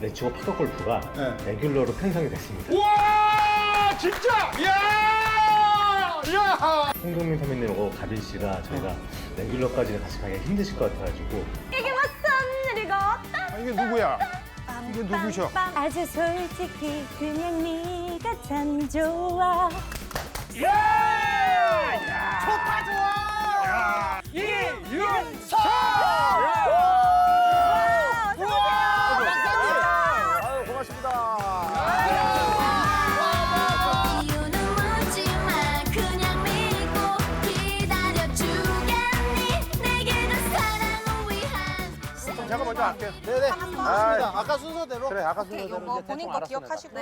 레츠고 파도 골프가 네. 레귤러로 편성이 됐습니다. 우와! 진짜! 이야! 이야! 홍동민 선배님하고 가빈 씨가 저희가 레귤러까지는 같이 가기가 힘드실 것 같아가지고. 이게 무슨 일이고 아, 이게 누구야? 이게 누구셔? 아주 솔직히 그냥 네가 참 좋아. 좋다 좋아! 이윤서 네 네. 아, 좋습니다. 아까 순서대로. 그래 아까 순서대로 요거 이제 본인 거 알았어. 기억하시고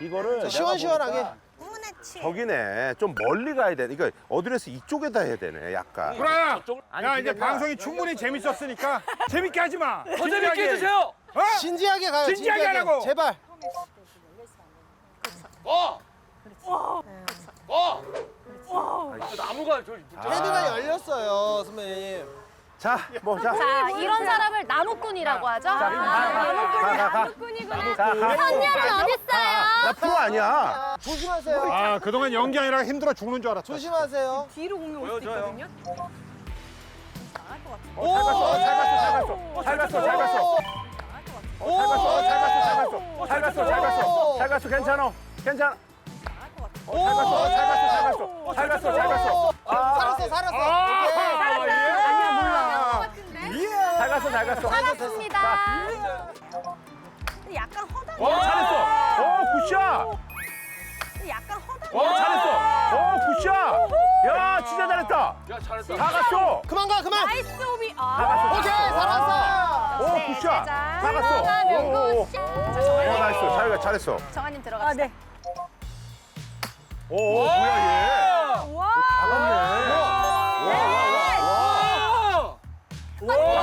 이거를 자, 시원시원하게. 보니까 저기네 좀 멀리 가야 돼 이거 어드레스 이쪽에다 해야 되네 약간 그래. 아니, 야 이제 방송이 충분히 재밌었으니까 재밌게 하지 마. 더 재밌게 해주세요. 어? 진지하게 가요. 진지하게 하라고. 제발. 어. 어. 나무가 저 헤드가 열렸어요, 선배님. 자 뭐 자 자 이런 사람을 나무꾼이라고 하죠 나무꾼이구나 선녀는 어딨어요? 나 프로 아니야 조심하세요. 아 그동안 연기 아니라 힘들어 죽는 줄 알았다. 조심하세요. 뒤로 공룡 올수 있거든요. 오, 잘 갔어 잘 갔어 잘 갔어 오, 잘 갔어 잘 갔어 잘 갔어 잘 갔어 잘 갔어 잘 갔어 괜찮아 괜찮아 오, 잘 갔어 잘 갔어 잘 갔어 잘 갔어 잘 갔어 아, 살았어, 살았어. 아, 몰라. 잘 갔어 잘 갔어. 반갑습니다. 약간 허당. 어 잘했어. 어 굿샷. 약간 허당. 어 잘했어. 어 굿샷. 야 진짜 잘했다. 야 잘했다. 다 갔어. 그만 가, 그만. 나이스 오비. 다 아. 갔어. 오케이, 살았어. 오 네, 굿샷. 자, 다 갔어. 들어가면 오오 굿샷. 어 나이스. 잘 잘했어. 정한님 들어갑시다. 오 오, 뭐야 얘. 와. 다 갔네. 오.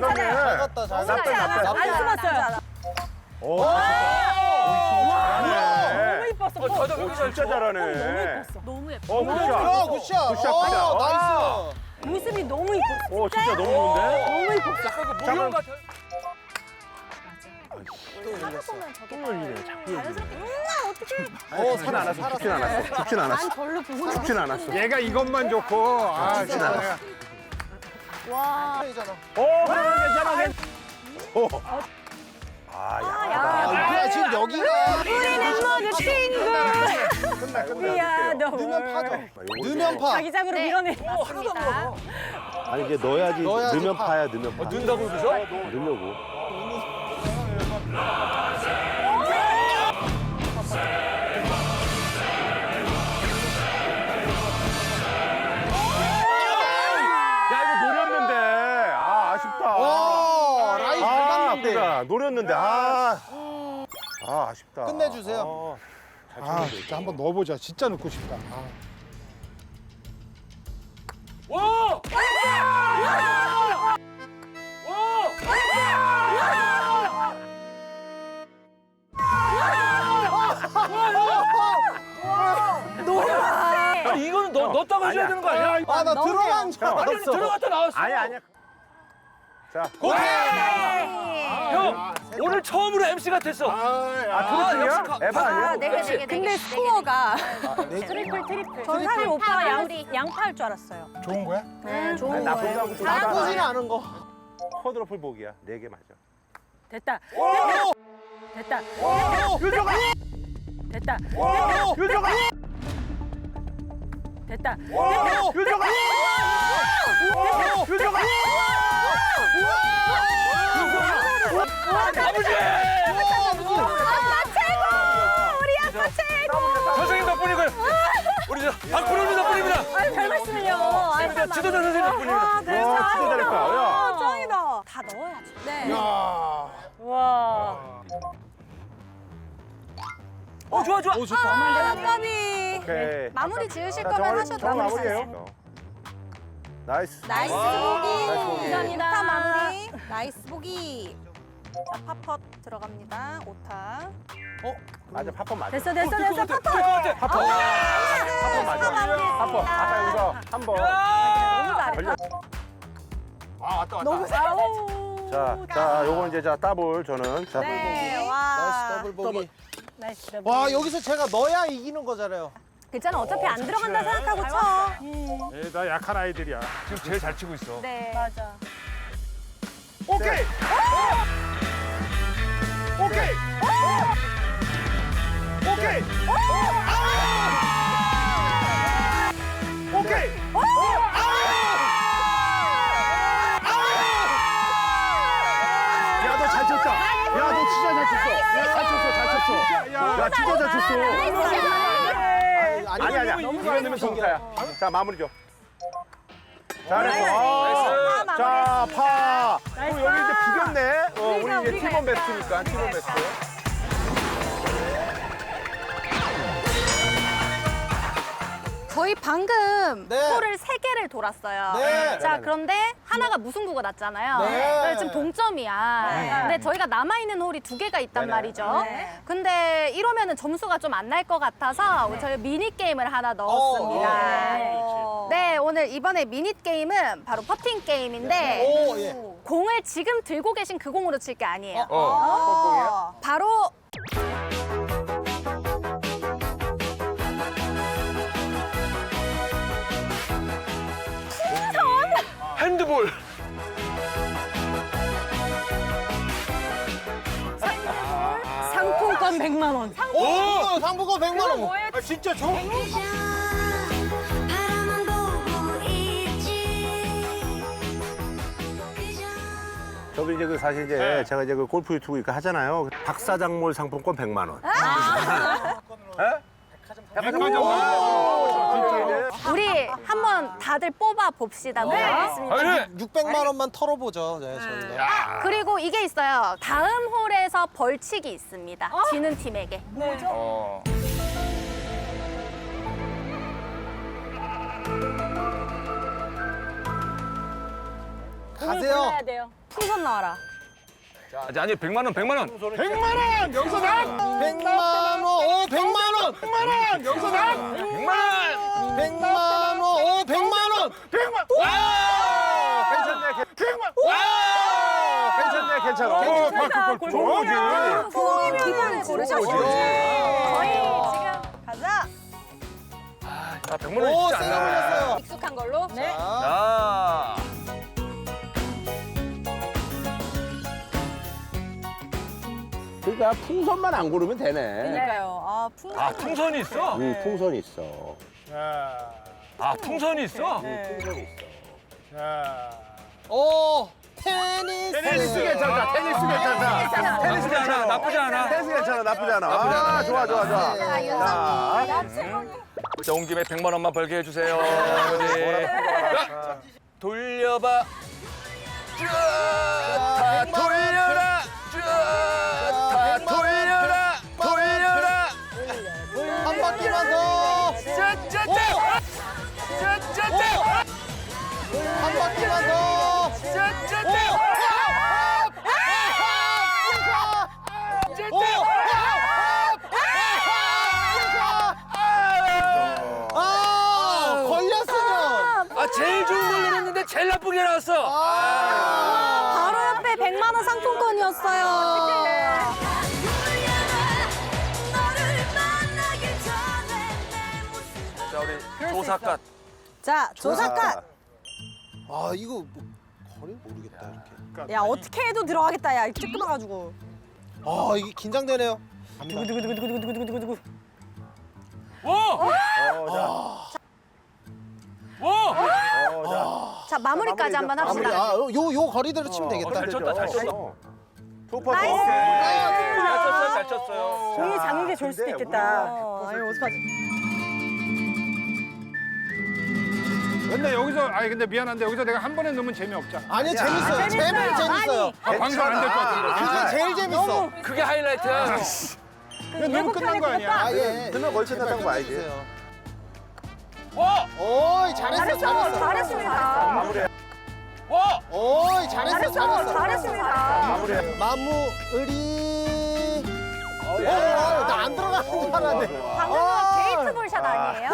잘 갔네. 잘 갔다, 잘. 나빼 안 숨었어요. 오. 잘하네 너무 이뻤어. 어, 저도 오 여기 잘 진짜 잘하네. 너무 예뻐. 어 굿샷. 야, 굿샷. 굿샷, 어, 굿샷. 나이스. 모습이 너무 이뻤어. 오 진짜 너무 좋은데? 너무 이뻤어. 약간 그 모형 같아. 또 열리네. 자꾸 열리네. 오, 죽진 않았어 죽진 않았어. 죽진 않았어. 별로 보고 죽진 않았어. 얘가 이것만 좋고 아 진짜. 알았어. 와. 잖아 오 그래 괜찮아 괜찮아 오. 아 야하다 야, 지금 여기가 우리는 모두 친구. 끝나. 너. 넣으면 파죠. 요거 넣으면 파. 자기장으로 네. 밀어내. 맞습니다 아니 이게 넣어야지 넣으면 파. 파야 넣으면 파 넣는다고 그러죠? 넣으려고 노렸는데 아, 아 아쉽다 끝내주세요. 아, 잘 아 쳤는데, 진짜 이거. 한번 넣어보자. 진짜 넣고 싶다. 아. 와! 아니 이거는 넣, 넣었다고 해줘야 아니야. 되는 거 아니야? 아, 나 들어간 줄 형. 아니 알았어. 들어갔다 나왔어. 아니 아니야 자 형 오늘 처음으로 MC 같았어. 아, 트로트냐? 역시 에바 아니야? 네개 네개 네 개 근데 스코어가 트리플 트리플 전 사실 오빠가 양. 양파할 줄 알았어요. 좋은 거야? 네 좋은 아니, 나쁘지 거예요 않고 좀 나쁘진. 않은 거. 쿼드러플 복이야 네 개 맞아 됐다. 됐다. 유정아 됐다. 유정아 됐다. 유정아 유정아 선생님 덕분이고요. 우리 저 박프로님 덕분입니다. 아유 별 말씀을요. 아유, 저 지도자 선생님 덕분입니다. 아, 네. 와 진짜 잘했다 야 아, 짱이다. 다 넣어야지. 네. 야. 와. 어 좋아 좋아. 오, 좋다. 아, 까비. 오케이 마무리 지으실 자, 거면 하셔도 마무리예요 나이스 나이스 나이스 보기 보기. 감사합니다 마무리. 나이스 보기 자 팝펫 들어갑니다 오타 맞아 파폰 맞아 됐어 됐어 됐어. 그거 같아. 파폰 파폰 맞아 파폰 아까 여기서 한번 너무 잘했다. 걸려 아 왔다 왔다. 너무 잘하고. 자, 자, 요거 이제 자 더블 저는 자. 네, 나이스 와. 더블 보기. 나이스 더블. 와 여기서 제가 넣어야 이기는 거잖아요. 괜찮아. 어차피 안 들어간다 생각하고 쳐. 에, 나 약한 아이들이야. 지금 제일 잘 치고 있어. 네. 맞아. 오케이. 오케이. 오케이. 오케이. 야, 너 잘 쳤다. 야, 너 진짜 잘 쳤어. 야, 잘 쳤어, 잘 쳤어. 야, 진짜 잘 쳤어. 아니, 아니야. 이거 넣으면 정타야. 자, 마무리 줘. 잘했어. 어. 자, 파. 그리고 여기 이제 비겼네. 어, 우리 이제 팀원 베스트니까, 팀원 베스트. 저희 방금 네. 홀을 세 개를 돌았어요. 네. 자, 그런데 하나가 무승부가 났잖아요. 네. 그래서 지금 동점이야. 근데 저희가 남아 있는 홀이 두 개가 있단 네네. 말이죠. 네. 근데 이러면은 점수가 좀 안 날 것 같아서 저희 미니 게임을 하나 넣었습니다. 어. 네, 오늘 이번에 미니 게임은 바로 퍼팅 게임인데 오 예. 공을 지금 들고 계신 그 공으로 칠 게 아니에요. 어. 바로 핸드볼. 상품권 100만 원. 오 상부고 100만 원. 아, 진짜 저 바라만 보고 있지 저도 이제 그 사실 이제 네. 제가 이제 그 골프 유튜브 이렇게 하잖아요. 박사장몰 상품권 100만 원. 백화점 우리 한번 다들 뽑아 봅시다. 네. 아, 그래. 600만 원만 털어보죠. 네, 저희가. 그리고 이게 있어요. 다음 홀에서 벌칙이 있습니다. 지는 팀에게. 어. 가세요. 돼요. 풍선 나와라. 아니, 아니 100만 원, 100만 원. 100만 원 여기서 나 100만 원. 오 100만 원. 100만 원 여기서 나 100만 원. 100만 원. 오 100만 원. 100만 와! 괜찮네. 괜- 100만 와! 괜찮네. 괜찮아. 어, 그, 그, 저기 부모님 기분 고르셨죠? 저희 지금 가자. 아, 100만 원 오 진짜 안 나와요. 세월했어요. 익숙한 걸로. 네. 자. 그러니까 풍선만 안 고르면 되네. 그러니까요. 아, 풍선. 아, 풍선이 있어? 응, 풍선 있어. 자, 아, 풍선이 있어? 네. 풍선 있어. 자. 오 테니스. 테니스 괜찮다. 테니스 괜찮다. 테니스 나쁘지 않아, 나쁘지 않아. 테니스 괜찮아. 나쁘지 않아. 아, 좋아, 좋아, 좋아. 네. 자, 자, 온 김에 100만 원만 벌게 해주세요. 아버지. 자, 돌려봐. 쭉! 다 돌려 한 바퀴만 더. 짜짜짜! 한 바퀴만 더. 짜짜짜! 아 걸렸으면. 아, 제일 좋은 걸 누렸는데 제일 나쁘게 나왔어. 바로 옆에 100만 원 상품권이었어요. 자, 우리 조사갓. 자, 조사관. 아 이거 뭐, 거리 모르겠다 이렇게. 야, 어떻게 해도 들어가겠다. 야, 쬐끄만가지고. 아 이게 긴장되네요. 두구두구두구두구두구두구두구. 와! 어, 와! 어, 자. 자, 마무리까지 한번 마무리. 합시다. 아요요 거리대로 치면 되겠다. 잘 쳤다, 잘 쳤다. 투퍼 나이스. 잘 쳤어요, 잘 쳤어요. 공이 작은 게 좋을 수도 있겠다. 어, 아유, 어떡하지? 근데 여기서 아니 근데 미안한데 여기서 내가 한 번에 넣으면 재미없잖아. 아니 재밌어요. 제일 재밌어요. 아, 방송 안 될 것 같은데. 그게 제일 재밌어. 그게 하이라이트야. 이거 너무 끝난 거 아니야? 아 예. 끝나고 걸쳐 제발 탔다고 봐야지. 와! 오이 잘했어 잘했어. 잘했습니다. 마무리. 와! 오이 잘했어 잘했어. 잘했습니다. 마무리. 오나안 들어가는 줄 알았네. 방금 거 게이트볼 샷 아니에요?